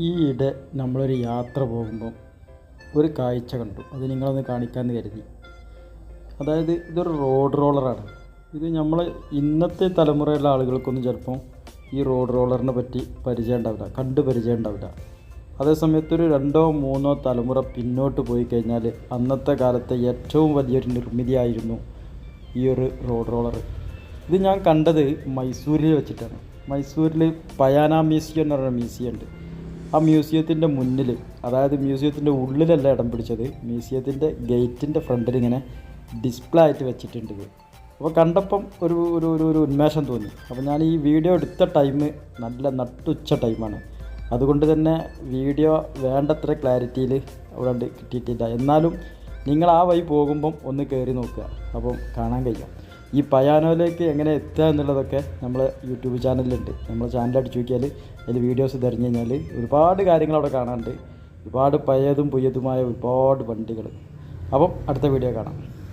ഈ ഇടെ നമ്മളൊരു യാത്ര പോകുമ്പോൾ ഒരു കാഴ്ച കണ്ടു. അത് നിങ്ങളൊന്ന് കാണിക്കാമെന്ന് കരുതി. അതായത് ഇതൊരു റോഡ് റോളറാണ് ഇത് നമ്മൾ ഇന്നത്തെ തലമുറയിലുള്ള ആളുകൾക്കൊന്നും ചിലപ്പം ഈ റോഡ് റോളറിനെ പറ്റി പരിചയം ഉണ്ടാവില്ല. കണ്ട് പരിചയം ഉണ്ടാവില്ല. അതേസമയത്ത് ഒരു രണ്ടോ മൂന്നോ തലമുറ പിന്നോട്ട് പോയി കഴിഞ്ഞാൽ അന്നത്തെ കാലത്തെ ഏറ്റവും വലിയൊരു നിർമ്മിതിയായിരുന്നു ഈ ഒരു റോഡ് റോളർ ഇത് ഞാൻ കണ്ടത് മൈസൂരിൽ വെച്ചിട്ടാണ്. മൈസൂരിൽ പയാന മ്യൂസിയം എന്ന് പറയുന്ന മ്യൂസിയം ഉണ്ട്. ആ മ്യൂസിയത്തിന്റെ മുന്നിൽ അതായത് മ്യൂസിയത്തിന്റെ ഉള്ളിലല്ല ഇടം പിടിച്ചത് മ്യൂസിയത്തിന്റെ ഗേറ്റിന്റെ ഫ്രണ്ടിൽ ഇങ്ങനെ ഡിസ്പ്ലേ ആയിട്ട് വെച്ചിട്ടുണ്ട് അപ്പോൾ കണ്ടപ്പം ഒരു ഒരു ഒരു ഒരു ഉന്മേഷം തോന്നി. അപ്പോൾ ഞാൻ ഈ വീഡിയോ എടുത്ത ടൈം നല്ല നട്ടുച്ച ടൈമാണ്. അതുകൊണ്ട് തന്നെ വീഡിയോ വേണ്ടത്ര ക്ലാരിറ്റിയിൽ അവിടെ കിട്ടിയിട്ടില്ല. എന്നാലും നിങ്ങൾ ആ വഴി പോകുമ്പം ഒന്ന് കയറി നോക്കുക. അപ്പം കാണാൻ കഴിയും. ഈ പയാനോയിലേക്ക് എങ്ങനെ എത്തുക എന്നുള്ളതൊക്കെ നമ്മൾ യൂട്യൂബ് ചാനലിലുണ്ട്. നമ്മൾ ചാനൽ അടിച്ചു നോക്കിയാൽ അതിൽ വീഡിയോസ് തിരഞ്ഞു കഴിഞ്ഞാൽ ഒരുപാട് കാര്യങ്ങൾ അവിടെ കാണാനുണ്ട്. ഒരുപാട് പഴയതും പുയ്യതുമായ ഒരുപാട് വണ്ടികൾ അപ്പം അടുത്ത വീഡിയോ കാണാം.